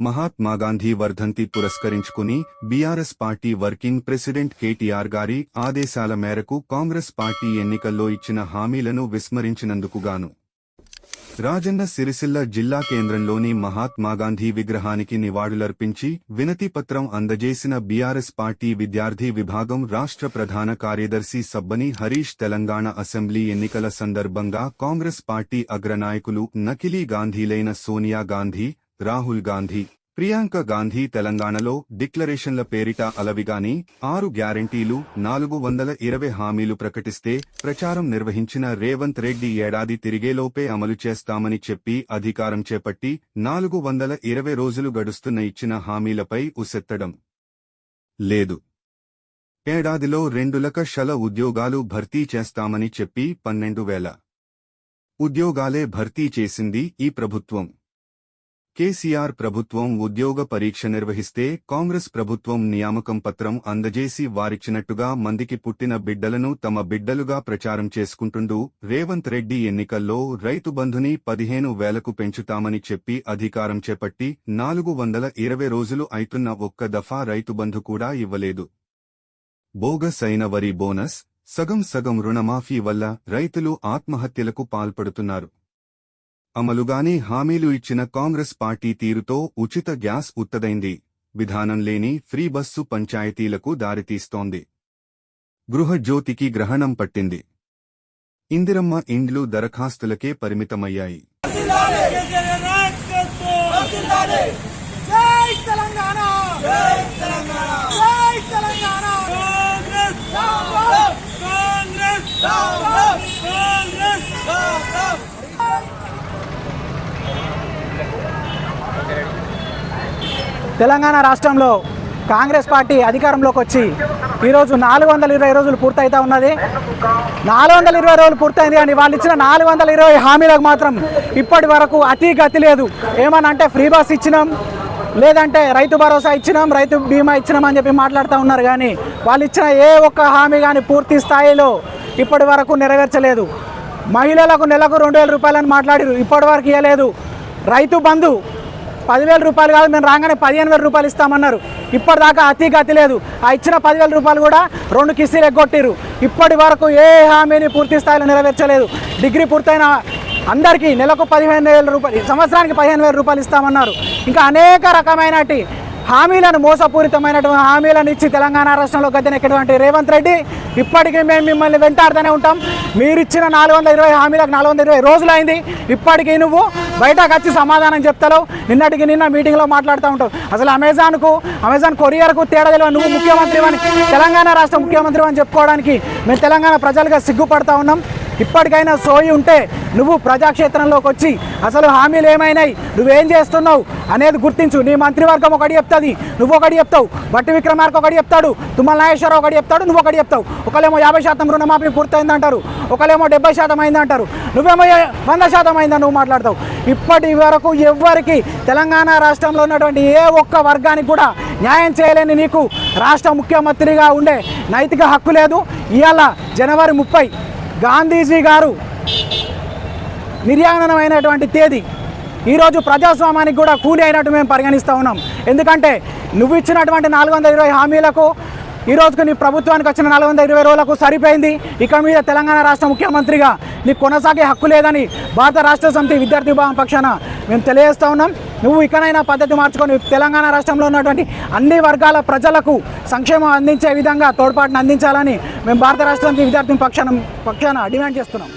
మహాత్మాగాంధీ వర్ధంతి పురస్కరించుకుని BRS party working president KTR గారి ఆదేశాల మేరకు కాంగ్రెస్ పార్టీ ఎన్నికల్లో ఇచ్చిన హామీలను విస్మరించినందుకు గాను రాజన్న సిరిసిల్ల జిల్లా కేంద్రంలోని మహాత్మాగాంధీ విగ్రహానికి నివాళులర్పించి వినతిపత్రం అందజేసిన బీఆర్ఎస్ పార్టీ విద్యార్థి విభాగం రాష్ట్ర ప్రధాన కార్యదర్శి సబ్బని హరీష్ తెలంగాణ అసెంబ్లీ ఎన్నికల సందర్భంగా కాంగ్రెస్ పార్టీ అగ్రనాయకులు నకిలీ గాంధీలైన సోనియా గాంధీ రాహుల్ గాంధీ ప్రియాంక గాంధీ తెలంగాణలో డిక్లరేషన్ల పేరిట అలవిగాని ఆరు గ్యారంటీలు నాలుగు వందల ఇరవై హామీలు ప్రకటిస్తే ప్రచారం నిర్వహించిన రేవంత్ రెడ్డి ఏడాది తిరిగేలోపే అమలు చేస్తామని చెప్పి అధికారం చేపట్టి నాలుగు వందల ఇరవై రోజులు గడుస్తున్న ఇచ్చిన హామీలపై ఉసెత్తడం. లేదు. ఏడాదిలో రెండు లక్షల ఉద్యోగాలు భర్తీ చేస్తామని చెప్పి పన్నెండు వేల ఉద్యోగాలే భర్తీ చేసింది ఈ ప్రభుత్వం. కేసీఆర్ ప్రభుత్వం ఉద్యోగ పరీక్ష నిర్వహిస్తే కాంగ్రెస్ ప్రభుత్వం నియామకం పత్రం అందజేసి వారిచ్చినట్టుగా మందికి పుట్టిన బిడ్డలను తమ బిడ్డలుగా ప్రచారం చేసుకుంటుండు. రేవంత్ రెడ్డి ఎన్నికల్లో రైతు బంధుని పదిహేను వేలకు పెంచుతామని చెప్పి అధికారం చేపట్టి నాలుగు వందల ఇరవై రోజులు అయితున్న ఒక్క దఫా రైతు బంధు కూడా ఇవ్వలేదు. బోగస్ అయిన వరి బోనస్ సగం సగం రుణమాఫీ వల్ల రైతులు ఆత్మహత్యలకు పాల్పడుతున్నారు. అమలుగానే హామీలు ఇచ్చిన కాంగ్రెస్ పార్టీ తీరుతో ఉచిత గ్యాస్ ఉత్తదైంది. విధానం లేని ఫ్రీ బస్సు పంచాయతీలకు దారితీస్తోంది. గృహజ్యోతికి గ్రహణం పట్టింది. ఇందిరమ్మ ఇండ్లు దరఖాస్తులకే పరిమితమయ్యాయి జై తెలంగాణ జై తెలంగాణ జై తెలంగాణ కాంగ్రెస్ కాంగ్రెస్ కాంగ్రెస్ తెలంగాణ రాష్ట్రంలో కాంగ్రెస్ పార్టీ అధికారంలోకి వచ్చి ఈరోజు నాలుగు వందల ఇరవై రోజులు పూర్తయితా ఉన్నది. నాలుగు వందల ఇరవై రోజులు పూర్తయింది కానీ వాళ్ళు ఇచ్చిన నాలుగు వందల ఇరవై హామీలకు మాత్రం ఇప్పటి వరకు అతి గతి లేదు. ఏమనంటే ఫ్రీ బస్ ఇచ్చినాం లేదంటే రైతు భరోసా ఇచ్చినాం రైతు బీమా ఇచ్చినాం అని చెప్పి మాట్లాడుతూ ఉన్నారు కానీ వాళ్ళు ఇచ్చిన ఏ ఒక్క హామీ కానీ పూర్తి స్థాయిలో ఇప్పటి వరకు నెరవేర్చలేదు. మహిళలకు నెలకు రెండు వేల రూపాయలని మాట్లాడారు ఇప్పటి వరకు ఇవ్వలేదు రైతు బంధు పదివేల రూపాయలు కాదు మేము రాగానే పదిహేను వేల రూపాయలు ఇస్తామన్నారు. ఇప్పటిదాకా అతి గతి లేదు. ఆ ఇచ్చిన పదివేల రూపాయలు కూడా రెండు కిస్తీలు ఎగ్గొట్టిరు ఇప్పటి వరకు ఏ హామీని పూర్తి స్థాయిలో నెరవేర్చలేదు. డిగ్రీ పూర్తయిన అందరికీ నెలకు పదిహేను వేల రూపాయలు సంవత్సరానికి పదిహేను వేల రూపాయలు ఇస్తామన్నారు. ఇంకా అనేక రకమైనటి హామీలను మోసపూరితమైనటువంటి హామీలను ఇచ్చి తెలంగాణ రాష్ట్రంలో గద్దెనెక్కినటువంటి రేవంత్ రెడ్డి ఇప్పటికీ మేము మిమ్మల్ని వెంటాడుతూనే ఉంటాం. మీరు ఇచ్చిన నాలుగు వందల ఇరవై హామీలకు నాలుగు వందల ఇరవై రోజులు అయింది ఇప్పటికీ నువ్వు బయటకు వచ్చి సమాధానం చెప్తావు నిన్నటికి నిన్న మీటింగ్లో మాట్లాడుతూ ఉంటావు. అసలు అమెజాన్కు అమెజాన్ కొరియర్కు తేడా తెలియదు. నువ్వు ముఖ్యమంత్రి అని తెలంగాణ రాష్ట్ర ముఖ్యమంత్రి అని చెప్పుకోవడానికి మేము తెలంగాణ ప్రజలుగా సిగ్గుపడతా ఉన్నాం. ఇప్పటికైనా సోయి ఉంటే నువ్వు ప్రజాక్షేత్రంలోకి వచ్చి అసలు హామీలు ఏమైనాయి? నువ్వేం చేస్తున్నావు అనేది గుర్తించు. నీ మంత్రివర్గం ఒకటి చెప్తుంది. నువ్వు ఒకటి చెప్తావు. బట్టి విక్రమార్క ఒకటి చెప్తాడు. తుమ్మల నాగేశ్వరరావు ఒకటి చెప్తాడు. నువ్వు ఒకటి చెప్తావు. ఒకలేమో యాభై శాతం రుణమాఫీ పూర్తయిందంటారు. ఒకలేమో డెబ్బై శాతం అయింది అంటారు నువ్వేమో వంద శాతం అయిందని నువ్వు మాట్లాడతావు. ఇప్పటి వరకు ఎవ్వరికి తెలంగాణ రాష్ట్రంలో ఉన్నటువంటి ఏ ఒక్క వర్గానికి కూడా న్యాయం చేయలేని నీకు రాష్ట్ర ముఖ్యమంత్రిగా ఉండే నైతిక హక్కు లేదు. ఇవాళ జనవరి ముప్పై గాంధీజీ గారు నిర్యాణమైనటువంటి తేదీ. ఈరోజు ప్రజాస్వామ్యానికి కూడా కూలి అయినట్టు మేము పరిగణిస్తూ ఉన్నాం. ఎందుకంటే నువ్వు ఇచ్చినటువంటి నాలుగు వందల ఇరవై హామీలకు ఈరోజుకు నీ ప్రభుత్వానికి వచ్చిన నాలుగు వందల ఇరవై రోజులకు సరిపోయింది. ఇక మీద తెలంగాణ రాష్ట్ర ముఖ్యమంత్రిగా నీకు కొనసాగే హక్కు లేదని భారత రాష్ట్ర సమితి విద్యార్థి విభాగం పక్షాన మేము తెలియజేస్తూ ఉన్నాం. నువ్వు ఇకనైనా పద్ధతి మార్చుకొని తెలంగాణ రాష్ట్రంలో ఉన్నటువంటి అన్ని వర్గాల ప్రజలకు సంక్షేమం అందించే విధంగా తోడ్పాటును అందించాలని మేము భారత రాష్ట్రానికి విద్యార్థి పక్షాన పక్షాన డిమాండ్ చేస్తున్నాం.